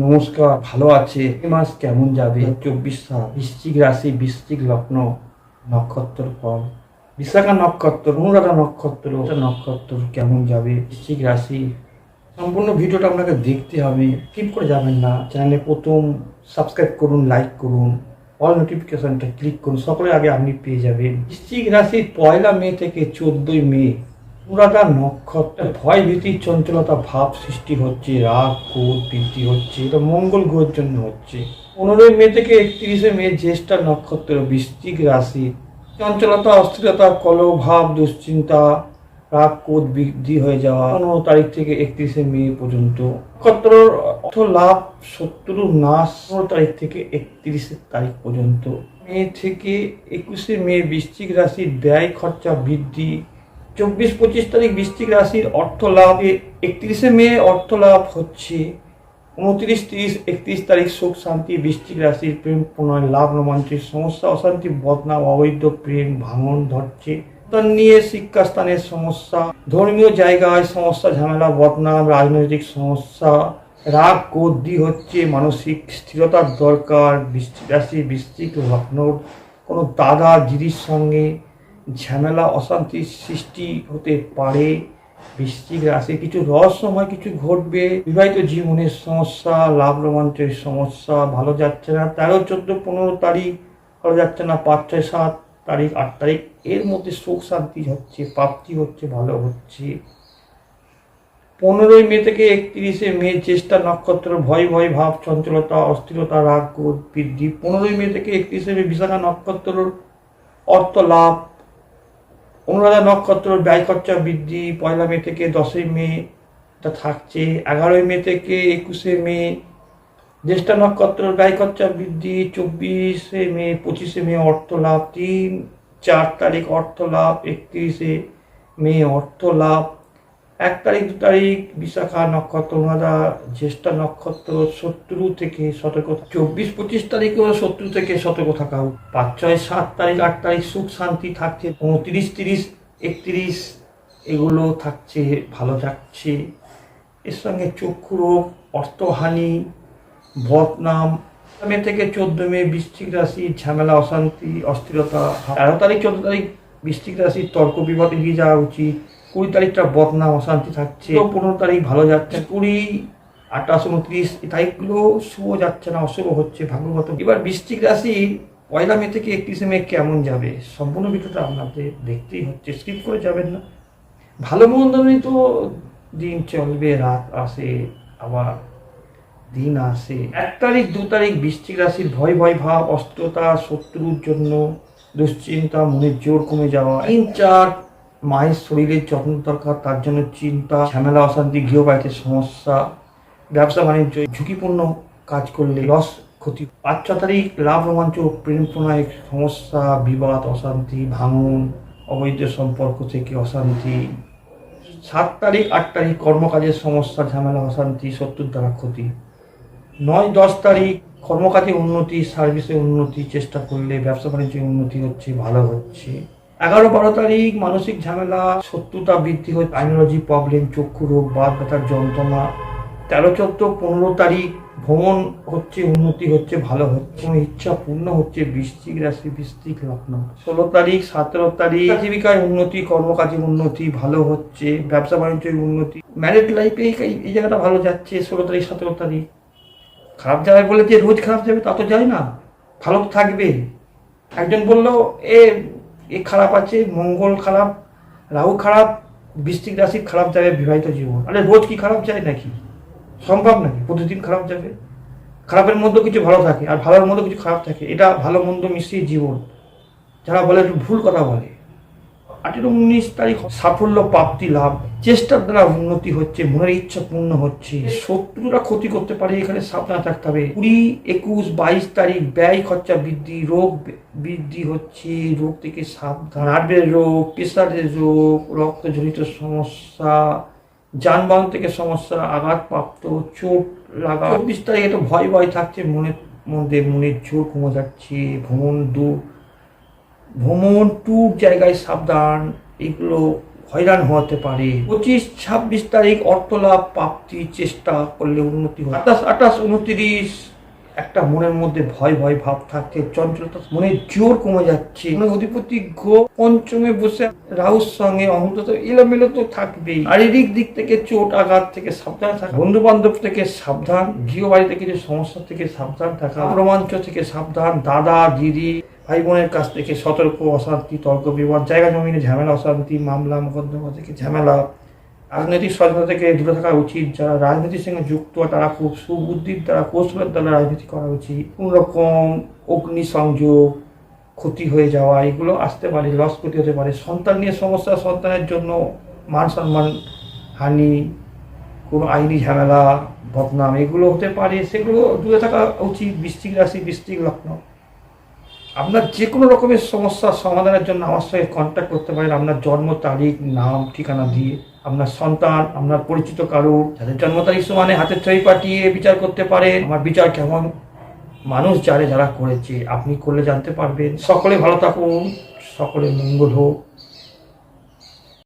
নমস্কার, ভালো আছে? এই মাস কেমন যাবে? চব্বিশ সাল, বৃশ্চিক রাশি, বৃশ্চিক লগ্ন, নক্ষত্র ফল বিশাখা নক্ষত্র অনুরাধা নক্ষত্র নক্ষত্র কেমন যাবে? বৃশ্চিক রাশি, সম্পূর্ণ ভিডিওটা আপনাকে দেখতে হবে। স্কিপ করে যাবেন না। চ্যানেলে প্রথম সাবস্ক্রাইব করুন লাইক করুন অল নোটিফিকেশনটা ক্লিক করুন সকলের আগে আপনি পেয়ে যাবেন। বৃশ্চিক রাশির পয়লা মে থেকে চোদ্দই মে। পুরাটা নক্ষত্র, ভয় ভীতি চঞ্চলতা, ভাব সৃষ্টি হচ্ছে, রাগ, ক্রোধ বৃদ্ধি হচ্ছে, এটা মঙ্গল গ্রহের জন্য হচ্ছে। পনেরোই মে থেকে একত্রিশে মে জ্যেষ্ঠা নক্ষত্র, বৃশ্চিক রাশি। চঞ্চলতা, অস্থিরতা, কলহ, ভাব, দুশ্চিন্তা, রাগ, ক্রোধ বৃদ্ধি হয়ে যাওয়া পনেরো তারিখ থেকে একত্রিশে মে পর্যন্ত। নক্ষত্রর অর্থ লাভ শত্রু নাশ পনেরো তারিখ থেকে একত্রিশে তারিখ পর্যন্ত। মে থেকে একুশে মে বৃশ্চিক রাশির ব্যয় খরচা বৃদ্ধি চব্বিশ পঁচিশ তারিখ বৃশ্চিক রাশির অর্থ লাভ একত্রিশে মে অর্থ লাভ হচ্ছে, উনত্রিশ, তিরিশ, একত্রিশ তারিখ সুখ, শান্তি, বৃশ্চিক রাশির প্রেম, প্রণয়, লাভ, রোমাঞ্চের সমস্যা, অশান্তি, বদনাম, অবৈধ প্রেম, ভাঙন ধরছে। সন্তান নিয়ে শিক্ষাস্থানের সমস্যা, ধর্মীয় জায়গায় সমস্যা, ঝামেলা, বদনাম, রাজনৈতিক সমস্যা, রাগ গদ্দি হচ্ছে, মানসিক স্থিরতার দরকার, বৃশ্চিক রাশি, বৃশ্চিক লগ্নর কোনো দাদা, দিদির সঙ্গে ঝামেলা অশান্তির সৃষ্টি হতে পারে। বৃশ্চিক রাশি কিছু রহস্যময় কিছু ঘটবে। বিবাহিত জীবনের সমস্যা, লাভ রোমাঞ্চের সমস্যা, ভালো যাচ্ছে না। তেরো, চোদ্দ, পনেরো তারিখ, ভালো যাচ্ছে না, পাঁচ, ছয়, সাত তারিখ, আট তারিখ, এর মধ্যে সুখ, শান্তি হচ্ছে, প্রাপ্তি হচ্ছে, ভালো হচ্ছে। পনেরোই মে থেকে একত্রিশে মে চেষ্টা নক্ষত্র, ভয় ভয় ভাব, চঞ্চলতা, অস্থিরতা, রাগ, ক্রোধ, বৃদ্ধি। পনেরোই মে থেকে একত্রিশে মে, বিশাখা নক্ষত্রর অর্থ লাভ অনুরাধা নক্ষত্র ব্যয় খরচা বৃদ্ধি পয়লা মে থেকে দশই মে এটা থাকছে। এগারোই মে থেকে একুশে মে। জ্যেষ্ঠা নক্ষত্র ব্যয় খরচা বৃদ্ধি চব্বিশে মে, পঁচিশে মে অর্থ লাভ। তিন, চার তারিখ অর্থ লাভ, একত্রিশে মে অর্থ লাভ। এক তারিখ, দু তারিখ, বিশাখা নক্ষত্র অনুরাধা জ্যেষ্ঠা নক্ষত্র, শত্রু থেকে সতর্ক, চব্বিশ পঁচিশ তারিখেও শত্রু থেকে সতর্ক থাকা। পাঁচ ছয় সাত তারিখ, আট তারিখ সুখ শান্তি থাকছে, উনত্রিশ তিরিশ, একত্রিশ, এগুলো থাকছে, ভালো যাচ্ছে। এর সঙ্গে চক্ষু রোগ, অর্থহানি, বদনাম। মে থেকে চোদ্দ মে, বৃশ্চিক রাশি, ঝামেলা, অশান্তি, অস্থিরতা। তেরো তারিখ, চোদ্দ তারিখ, বৃশ্চিক রাশির তর্ক বিবাদ এগিয়ে যাওয়া উচিত। কুড়ি তারিখটা বদনাম অশান্তি থাকছে। পনেরো তারিখ ভালো যাচ্ছে। কুড়ি আঠাশ উনত্রিশ এই তারিখগুলো শুভ যাচ্ছে না অশুভ হচ্ছে ভাগ্যগত। এবার বৃশ্চিক রাশি পয়লা মে থেকে একত্রিশে মে কেমন যাবে? সম্পূর্ণ ভিডিওটা আপনাদের দেখতেই হচ্ছে স্কিপ করে যাবেন না। ভালো মন্দ তো দিন চলবে রাত আসে আবার দিন আসে। এক তারিখ দু তারিখ বৃশ্চিক রাশির ভয় ভয় ভাব অস্ত্রতা শত্রুর জন্য দুশ্চিন্তা মনের জোর কমে যাওয়া। তিন চার মায়ের শরীরের যত্ন দরকার, তার জন্য চিন্তা, ঝামেলা, অশান্তি, গৃহবাড়িতে সমস্যা, ব্যবসা বাণিজ্য, ঝুঁকিপূর্ণ কাজ করলে লস ক্ষতি। পাঁচ ছ তারিখ লাভ রোমাঞ্চ, প্রেম প্রণয়ের সমস্যা, বিবাদ, অশান্তি, ভাঙন, অবৈধ সম্পর্ক থেকে অশান্তি। সাত তারিখ, আট তারিখ কর্মকাজের সমস্যা, ঝামেলা, অশান্তি, শত্রুর দ্বারা ক্ষতি। নয়, দশ তারিখ কর্মকাজে উন্নতি সার্ভিসে উন্নতি, চেষ্টা করলে ব্যবসা বাণিজ্যে উন্নতি হচ্ছে, ভালো হচ্ছে। এগারো বারো তারিখ মানসিক ঝামেলা, শত্রুতা বৃদ্ধি হচ্ছে আইনোলজি প্রবলেম চক্ষু রোগ বাদ ব্যথার যন্ত্রণা। তেরো, চোদ্দ, পনেরো তারিখ ভ্রমণ হচ্ছে, উন্নতি হচ্ছে, ভালো হচ্ছে। ইচ্ছা পূর্ণ হচ্ছে, বৃশ্চিক রাশি, বৃশ্চিক লগ্ন। ষোলো তারিখ, সতেরো তারিখ জীবিকায় উন্নতি, কর্মকাজে উন্নতি, ভালো হচ্ছে, ব্যবসা বাণিজ্যের উন্নতি। ম্যারিড লাইফে এই জায়গাটা ভালো যাচ্ছে, ষোলো তারিখ, সতেরো তারিখ। খারাপ যাবে বলে যে রোজ খারাপ যাবে, তা তো যায় না। ভালো থাকবে। একজন বলল, এ এ খারাপ আছে, মঙ্গল খারাপ, রাহু খারাপ বৃষ্টিক রাশি খারাপ যাবে বিবাহিত জীবন। আরে রোজ কি খারাপ যায় নাকি? সম্ভব নাকি? প্রতিদিন খারাপ যাবে? খারাপের মধ্যে কিছু ভালো থাকে, আর ভালোর মধ্যে কিছু খারাপ থাকে, এটা ভালো মন্দ মিশিয়ে জীবন। যারা বলে একটু ভুল কথা বলে। আঠেরো উনিশ তারিখ সাফল্য প্রাপ্তি লাভ। চেষ্টার দ্বারা উন্নতি হচ্ছে মনের ইচ্ছা পূর্ণ হচ্ছে। শত্রুরা ক্ষতি করতে পারে এখানে সাবধান থাকতে হবে। কুড়ি একুশ বাইশ তারিখ ব্যয় খরচা বৃদ্ধি রোগ বৃদ্ধি হচ্ছে রোগ থেকে সাবধান। হার্টের রোগ প্রেশারের রোগ রক্তজনিত সমস্যা যানবাহন থেকে সমস্যা আঘাতপ্রাপ্ত চোট লাগা। চব্বিশ তারিখ একটা ভয় ভয় থাকছে মনের মধ্যে মনের জোর কমে যাচ্ছে ভ্রমণ দূর ভ্রমণ ট্যুর জায়গায় সাবধান, এগুলো হয়রান হতে পারে। পঁচিশ ছাব্বিশ তারিখ অর্থলাভ, প্রাপ্তি, চেষ্টা করলে উন্নতি হয়। আঠাশ আঠাশ, উনত্রিশ একটা মনের মধ্যে ভয় ভয় ভাব থাকছে চঞ্চলতা মনে জোর কমে যাচ্ছে। মানে অধিপতি গ্রহ পঞ্চমে বসে রাহুর সঙ্গে অন্তত এলোমেলো তো থাকবেই। শারীরিক দিক থেকে চোট আঘাত থেকে সাবধান থাকা। বন্ধু বান্ধব থেকে সাবধান গৃহবাড়িতে কিছু সমস্যা থেকে সাবধান থাকা। রোমাঞ্চ থেকে সাবধান, দাদা, দিদি ভাই বোনের কাছ থেকে সতর্ক, অশান্তি তর্ক বিবাদ জায়গা জমিনে ঝামেলা, অশান্তি, মামলা, মোকদ্দমা থেকে ঝামেলা। রাজনৈতিক সচেতনতা থেকে দূরে থাকা উচিত, যারা রাজনীতির সঙ্গে যুক্ত, তারা খুব সুবুদ্ধির দ্বারা কৌশলের দ্বারা রাজনীতি করা উচিত। কোন রকম অগ্নি সংযোগ ক্ষতি হয়ে যাওয়া, এগুলো আসতে পারে লস ক্ষতি হতে পারে। সন্তান নিয়ে সমস্যা, সন্তানের জন্য মান সম্মান হানি, কোনো আইনি ঝামেলা, বদনাম, এগুলো হতে পারে। সেগুলো দূরে থাকা উচিত বৃষ্টিক রাশি বৃষ্টিক লগ্ন। আপনার যে কোনো রকমের সমস্যার সমাধানের জন্য আমার সঙ্গে কন্ট্যাক্ট করতে পারেন। আপনার জন্ম তারিখ, নাম, ঠিকানা দিয়ে। আপনার সন্তান, আপনার পরিচিত কারও যাদের জন্ম তারিখ সমানে হাতের ছবি পাঠিয়ে বিচার করতে পারে। আমার বিচার কেমন? মানুষ জানে যারা করেছে, আপনি করলে জানতে পারবেন। সকলে ভালো থাকুন, সকলে মঙ্গল হোক।